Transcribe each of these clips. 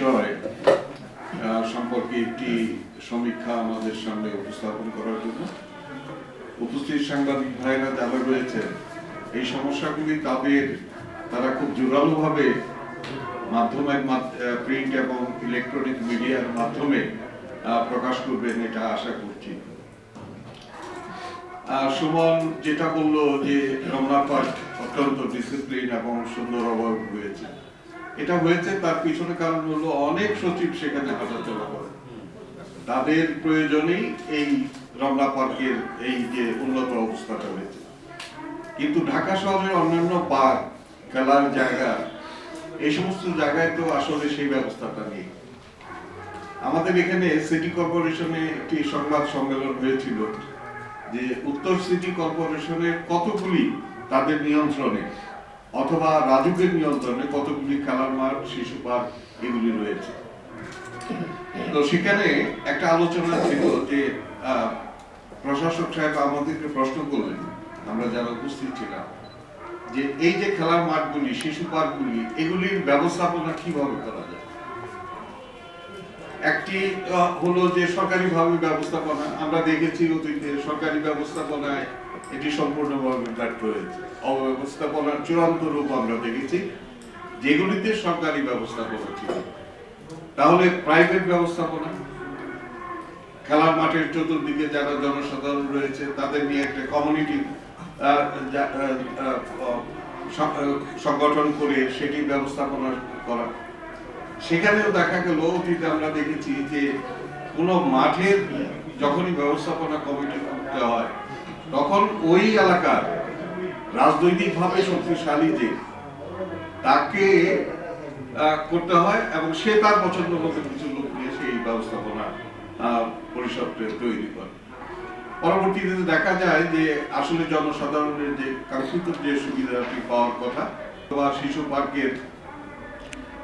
বিষয় সম্পর্কে একটি সমীক্ষা আমাদের সামনে উপস্থাপন করার জন্য উপস্থিত সাংবাদিক ভাইরা যারা রয়েছেন, এই সমস্যাগুলি তাদের, তারা খুব জোরালোভাবে মাধ্যমে প্রিন্ট এবং ইলেকট্রনিক মিডিয়ার মাধ্যমে প্রকাশ করবেন এটা আশা করছি। সুমন যেটা বলল যে রমনা পার্ক অত্যন্ত ডিসিপ্লিন এবং সুন্দর অভাব হয়েছে এটা হয়েছে, তার পিছনে কারণ হলো অনেক সচিব সেখানে হাঁটাচলা করে। তাদের প্রয়োজনেই এই রমনা পার্কের এই যে উন্নত অবস্থাটা হয়েছে। কিন্তু ঢাকা শহরের অন্যান্য পার্ক, খেলার জায়গা, এই সমস্ত জায়গায় তো আসলে সেই ব্যবস্থাটা নেই। আমাদের এখানে সিটি কর্পোরেশনে একটি সংবাদ সম্মেলন হয়েছিল যে উত্তর সিটি কর্পোরেশনের কতগুলি তাদের নিয়ন্ত্রণে অথবা রাজুকের নিয়ন্ত্রণে কতগুলি খেলার মাঠ, শিশু পার্ক এগুলি রয়েছে। তো সেখানে একটা আলোচনা ছিল যে প্রশাসক সাহেব আমাদেরকে প্রশ্ন করলেন, আমরা যারা উপস্থিত ছিলাম, যে এই যে খেলার মাঠগুলি, শিশু পার্কগুলি, এগুলির ব্যবস্থাপনা কীভাবে করা যায়? একটি হলো যে সরকারিভাবে ব্যবস্থাপনা, আমরা দেখেছি অতীতে সরকারি ব্যবস্থাপনায় এটি সম্পূর্ণভাবে ব্যর্থ হয়েছে। অব্যবস্থাপনার চূড়ান্ত রূপ আমরা দেখেছি, যেগুলিতে সরকারি ব্যবস্থাপনা ছিল। তাহলে প্রাইভেট ব্যবস্থাপনা, খেলার মাঠের চতুর্দিকে যারা জনসাধারণ রয়েছে, তাদের নিয়ে একটা কমিউনিটি সংগঠন করে সেটি ব্যবস্থাপনা করা। সেখানেও দেখা গেল অতীতে আমরা দেখেছি যে কোনো মাঠের যখনই ব্যবস্থাপনা কমিটি করতে হয় তখন ওই এলাকার রাজনৈতিকভাবে শক্তিশালী যে তাকে করতে হয় এবং সে তার পছন্দ মতো কিছু লোক নিয়ে সেই ব্যবস্থাপনা আহ, পরিষদটা তৈরি করে। পরবর্তীতে দেখা যায় যে আসলে জনসাধারণের যে কাঙ্ক্ষিত যে সুবিধাটি পাওয়ার কথা বা শিশু পার্কের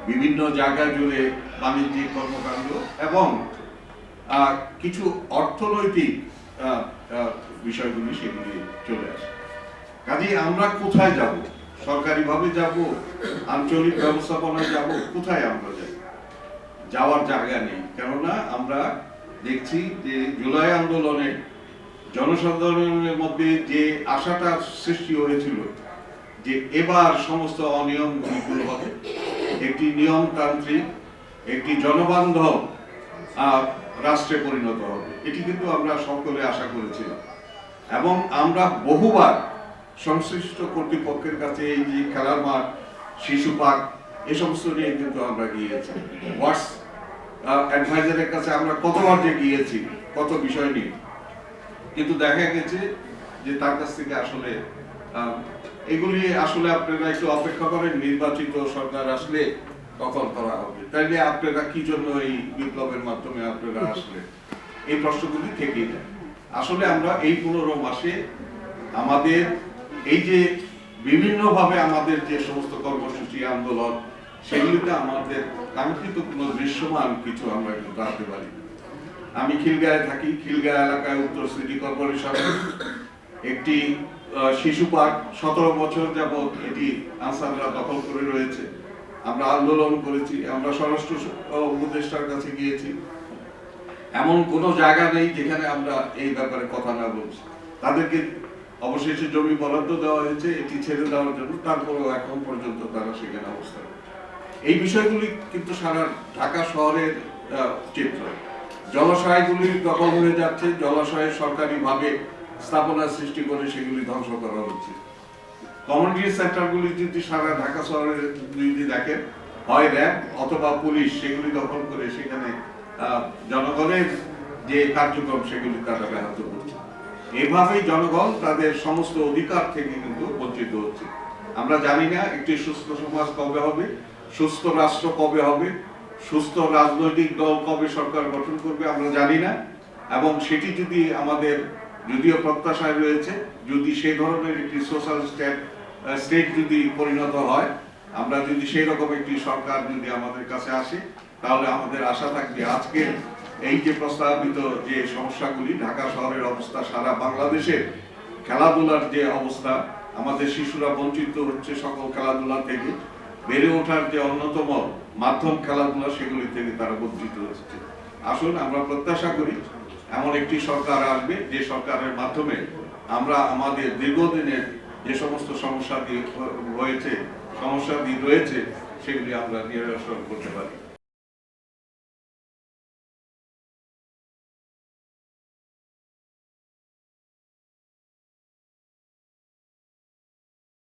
বিভিন্ন জায়গা জুড়ে বাণিজ্যিক কর্মকাণ্ড এবং কিছু অর্থনৈতিক বিষয়গুলি সেগুলি চলে আসে। কাজে আমরা কোথায় যাব? সরকারিভাবে যাব? আঞ্চলিক ব্যবস্থাপনায় যাব? কোথায় আমরা যাব যাওয়ার জায়গা নেই। কেননা আমরা দেখছি যে জুলাই আন্দোলনে জনসাধারণের মধ্যে যে আশাটা সৃষ্টি হয়েছিল যে এবার সমস্ত অনিয়ম দূর হবে একটি নিয়মতান্ত্রিক, একটি জনবান্ধব রাষ্ট্রে পরিণত হবে। এটি কিন্তু আমরা সকলে আশা করেছিলাম। এবং আমরা বহুবার সংশ্লিষ্ট কর্তৃপক্ষের কাছে এই যে খেলার মাঠ, শিশু পার্ক, এ সমস্ত নিয়ে কিন্তু আমরা গিয়েছি। ওয়ার্স অ্যাডভাইজারের কাছে আমরা কতবার যে গিয়েছি, কত বিষয় নিয়ে। কিন্তু দেখা গেছে যে তার কাছ থেকে আসলে এগুলি আসলে আপনারা একটু অপেক্ষা করেন, নির্বাচিত সরকার আসলে তখন করা হবে। তাইলে আপনারা কি জন্য এই বিপ্লবের মাধ্যমে আপনারা আসলে এই প্রশ্নগুলি থেকেই যায় আসলে আমরা এই পনেরো মাসে আমাদের এই যে বিভিন্নভাবে আমাদের যে সমস্ত কর্মসূচি, আন্দোলন, সেগুলিতে আমাদের কাঙ্ক্ষিত কোনো দৃশ্যমান কিছু আমরা কিন্তু আনতে পারি। আমি খিলগাঁয়ে থাকি। খিলগাঁও এলাকায় উত্তর সিটি কর্পোরেশনে, একটি শিশু পার্ক, সতেরো বছর যাবৎ এটি আনসাররা দখল করে রয়েছে। আমরা আন্দোলন করেছি, আমরা স্বরাষ্ট্র উপদেষ্টার কাছে গিয়েছি। এমন কোনো জায়গা নেই যেখানে আমরা এই ব্যাপারে কথা না বলছি। তাদেরকে অবশেষে জমি বরাদ্দ দেওয়া হয়েছে, এটি ছেড়ে দেওয়ার জন্য তারপরেও এখন পর্যন্ত তারা সেখানে অবস্থান এই বিষয়গুলি কিন্তু সারা ঢাকা শহরের চিত্র। জলাশয়গুলি দখল হয়ে যাচ্ছে, জলাশয়ে সরকারিভাবে স্থাপনা সৃষ্টি করে সেগুলি ধ্বংস করা হচ্ছে। কমিউনিটি সেন্টারগুলি যদি সারা ঢাকা শহরে যদি দেখেন, হয় র্যাব অথবা পুলিশ সেগুলি দখল করে সেখানে জনগণের যে কার্যক্রম সেগুলি তারা ব্যাহত করছে। এভাবেই জনগণ তাদের সমস্ত অধিকার থেকে কিন্তু বঞ্চিত হচ্ছে। আমরা জানি না একটি সুস্থ সমাজ কবে হবে, সুস্থ রাষ্ট্র কবে হবে, সুস্থ রাজনৈতিক দল কবে সরকার গঠন করবে, আমরা জানি না। এবং সেটি যদি আমাদের যদিও প্রত্যাশায় রয়েছে, যদি সেই ধরনের একটি সোশ্যাল স্টেট স্টেট যদি পরিণত হয়, আমরা যদি সেই রকম একটি সরকার যদি আমাদের কাছে আসে, তাহলে আমাদের আশা থাকবে আজকের এই যে প্রস্তাবিত যে সমস্যাগুলি, ঢাকা শহরের অবস্থা, সারা বাংলাদেশের খেলাধুলার যে অবস্থা, আমাদের শিশুরা বঞ্চিত হচ্ছে সকল খেলাধুলা থেকে, বেড়ে ওঠার যে অন্যতম মাধ্যম খেলাধুলা, সেগুলি থেকে তারা বঞ্চিত হচ্ছে। আসুন, আমরা প্রত্যাশা করি এমন একটি সরকার আসবে যে সরকারের মাধ্যমে আমরা আমাদের দীর্ঘদিনের যে সমস্ত সমস্যা হয়েছে সমস্যা রয়েছে, সেগুলি আমরা নিরসন করতে পারি।